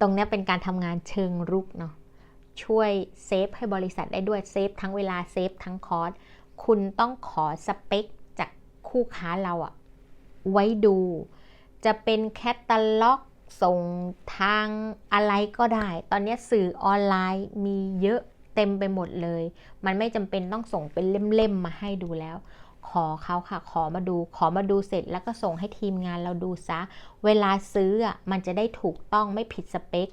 ตรงนี้เป็นการทำงานเชิงรุกเนาะช่วยเซฟให้บริษัทได้ด้วยเซฟทั้งเวลาเซฟทั้งคอสคุณต้องขอสเปคจากคู่ค้าเราอะไว้ดู จะเป็นแคตตาล็อกส่งทางอะไรก็ได้ ตอนนี้สื่อออนไลน์มีเยอะเต็มไปหมดเลย มันไม่จำเป็นต้องส่งเป็นเล่มๆมาให้ดูแล้ว ขอเขาค่ะ ขอมาดู ขอมาดูเสร็จแล้วก็ส่งให้ทีมงานเราดูซะ เวลาซื้ออะมันจะได้ถูกต้องไม่ผิดสเปค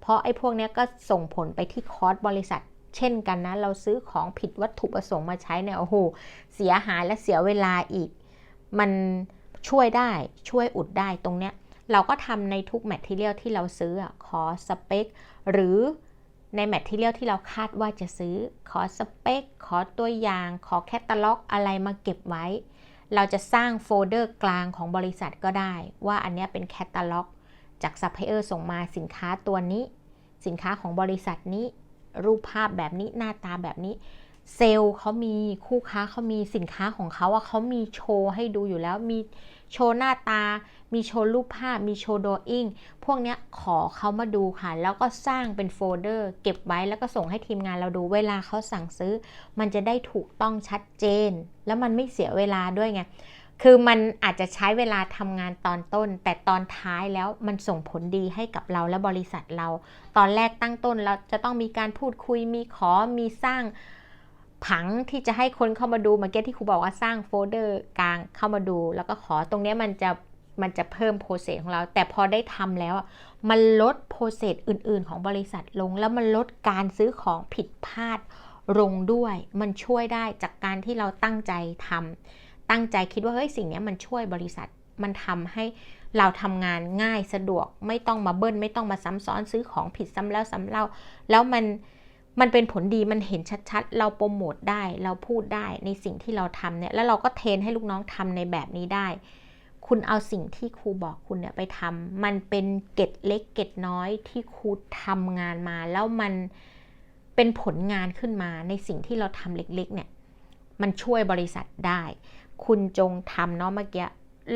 เพราะไอ้พวกเนี้ยก็ส่งผลไปที่คอร์สบริษัท เช่นกันนะ เราซื้อของผิดวัตถุประสงค์มาใช้เนี่ยโอ้โหเสียหายและเสียเวลาอีก มันช่วยได้ช่วยอุดได้ตรงเนี้ยเราก็ทำในทุกแมทเทียลที่เราซื้อขอสเปค หรือ ในแมททีเลียลที่เราคาดว่าจะซื้อ ขอสเปค ขอตัวอย่าง ขอแคตตาล็อกอะไรมาเก็บไว้ เราจะสร้างโฟลเดอร์กลางของบริษัทก็ได้ ว่าอันนี้เป็นแคตตาล็อก จากซัพพลายเออร์ส่งมาสินค้าตัวนี้ สินค้าของบริษัทนี้ รูปภาพแบบนี้หน้าตาแบบนี้ เซลล์เขามีคู่ค้าเขามีสินค้าของเขาอะเขามีโชว์ให้ดูอยู่แล้วมีโชว์หน้าตา มีโชว์รูปภาพ มีโชว์ดออิ่งพวกเนี้ยขอเขามาดูค่ะ แล้วก็สร้างเป็นโฟลเดอร์ เก็บไว้แล้วก็ส่งให้ทีมงานเราดูเวลาเขาสั่งซื้อ มันจะได้ถูกต้องชัดเจน แล้วมันไม่เสียเวลาด้วยไงคือมันอาจจะใช้เวลาทำงานตอนต้น แต่ตอนท้ายแล้วมันส่งผลดีให้กับเราและบริษัทเรา ตอนแรกตั้งต้นเราจะต้องมีการพูดคุยมีขอมีสร้าง ผังที่จะให้คนเข้ามาดูเมื่อกี้ที่ครูบอกว่าสร้างโฟลเดอร์กลางเข้ามาดู แล้วก็ขอตรงนี้มันจะมันจะเพิ่มโปรเซสของเรา แต่พอได้ทำแล้วมันลดโปรเซสอื่น ๆ ของบริษัทลง แล้วมันลดการซื้อของผิดพลาดลงด้วย มันช่วยได้จากการที่เราตั้งใจทำตั้งใจคิดว่าเฮ้ยสิ่งนี้มันช่วยบริษัทมันทำให้เราทำงานง่ายสะดวกไม่ต้องมาเบิ้ลไม่ต้องมาซ้ำซ้อนซื้อของผิดซ้ำแล้วซ้ำเล่า แล้วมัน มันเป็นผลดีมันเห็นชัดๆ เราโปรโมทได้เราพูดได้ในสิ่งที่เราทำเนี่ยแล้วเราก็เทรนให้ลูกน้องทำในแบบนี้ได้ คุณเอาสิ่งที่ครูบอกคุณเนี่ยไปทำมันเป็นเกร็ดเล็กเกร็ดน้อยที่ครูทำงานมา แล้วมันเป็นผลงานขึ้นมาในสิ่งที่เราทำเล็กๆเนี่ยมันช่วยบริษัทได้ คุณจงทำเนาะเมื่อกี้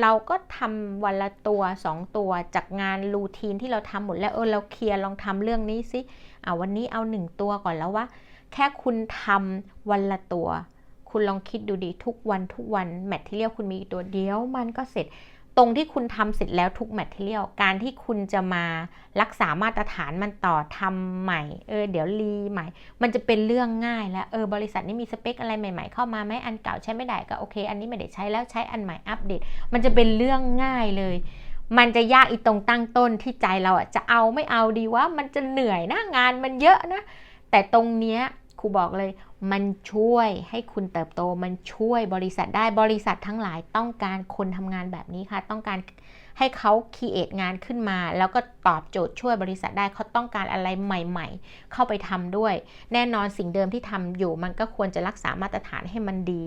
เราก็ทำวันละตัวสองตัวจากงานรูทีนที่เราทำหมดแล้วเออเราเคลียร์ลองทำเรื่องนี้สิอ่าวันนี้เอาหนึ่งตัวก่อนแล้วว่า แค่คุณทำวันละตัว คุณลองคิดดูดีทุกวันทุกวันแมทที่เรียกคุณมีตัวเดียวมันก็เสร็จ ตรงที่คุณทำเสร็จแล้วทุกแมทเทียลการที่คุณจะมารักษามาตรฐานมันต่อทำใหม่ เออ เดี๋ยวรีใหม่ มันจะเป็นเรื่องง่ายแล้วเออบริษัทนี้มีสเปคอะไรใหม่ ๆ เข้ามาไหมอันเก่าใช้ไม่ได้ก็โอเค อันนี้ไม่ได้ใช้แล้วใช้อันใหม่อัปเดต มันจะเป็นเรื่องง่ายเลย มันจะยากอีตรงตั้งต้นที่ใจเราอะจะเอาไม่เอาดีว่ามันจะเหนื่อยนะงานมันเยอะนะแต่ตรงเนี้ย รูบอกเลย มันช่วยให้คุณเติบโต มันช่วยบริษัทได้บริษัททั้งหลายต้องการคนทำงานแบบนี้ค่ะ ต้องการให้เขาคีเอทงานขึ้นมา แล้วก็ตอบโจทย์ช่วยบริษัทได้เขาต้องการอะไรใหม่ ๆ เข้าไปทำด้วย แน่นอนสิ่งเดิมที่ทำอยู่ มันก็ควรจะรักษามาตรฐานให้มันดี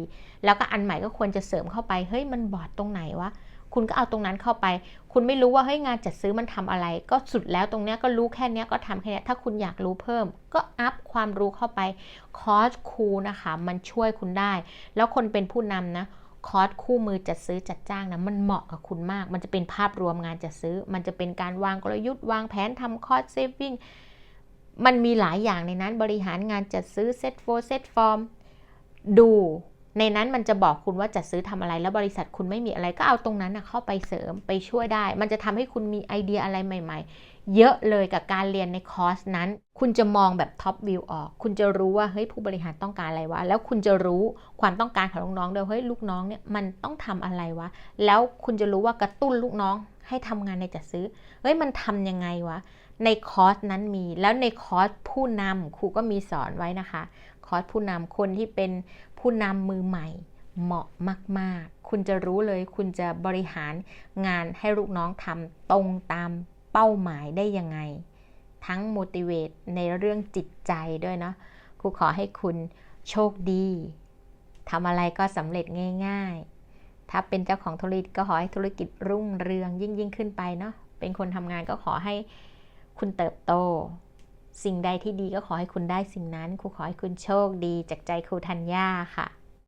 แล้วก็อันใหม่ก็ควรจะเสริมเข้าไปเฮ้ยมันบอดตรงไหนวะ คุณก็เอาตรงนั้นเข้าไป คุณไม่รู้ว่าเฮ้ยงานจัดซื้อมันทำอะไร ก็สุดแล้วตรงเนี้ยก็รู้แค่เนี้ยก็ทำแค่เนี้ยถ้าคุณอยากรู้เพิ่ม ก็อัพความรู้เข้าไปคอร์สครูนะคะ มันช่วยคุณได้ แล้วคนเป็นผู้นำนะคอร์สคู่มือจัดซื้อจัดจ้างนะมันเหมาะกับคุณมาก มันจะเป็นภาพรวมงานจัดซื้อ มันจะเป็นการวางกลยุทธ์วางแผนทำคอร์สเซฟวิ่งมันมีหลายอย่างในนั้นบริหารงานจัดซื้อเซตโฟเซตฟอร์มดู ในนั้นมันจะบอกคุณว่าจัดซื้อทำอะไรแล้วบริษัทคุณไม่มีอะไรก็เอาตรงนั้นเข้าไปเสริมไปช่วยได้ มันจะทำให้คุณมีไอเดียอะไรใหม่ ๆ เยอะเลยกับการเรียนในคอร์สนั้น คุณจะมองแบบท็อปวิวออก คุณจะรู้ว่าเฮ้ยผู้บริหารต้องการอะไรวะ แล้วคุณจะรู้ความต้องการของน้องๆด้วยเฮ้ยลูกน้องเนี่ยมันต้องทำอะไรวะ แล้วคุณจะรู้ว่ากระตุ้นลูกน้องให้ทำงานในจัดซื้อเฮ้ยมันทํำยังไงวะในคอร์สนั้นมีแล้วในคอร์สผู้นำครูก็มีสอนไว้นะคะ คอร์สผู้นำคนที่เป็นผู้นำมือใหม่ เหมาะมาก ๆ คุณจะรู้เลย คุณจะบริหารงานให้ลูกน้องทำตรงตามเป้าหมายได้ยังไง ทั้ง motivate ในเรื่องจิตใจด้วยเนาะครูขอให้คุณโชคดีทำอะไรก็สำเร็จง่าย ๆ ถ้าเป็นเจ้าของธุรกิจก็ขอให้ธุรกิจรุ่งเรืองยิ่งยิ่งขึ้นไปเนาะเป็นคนทำงานก็ขอให้คุณเติบโต สิ่งใดที่ดีก็ขอให้คุณได้สิ่งนั้นครูขอให้คุณโชคดีจากใจครูธัญญาค่ะ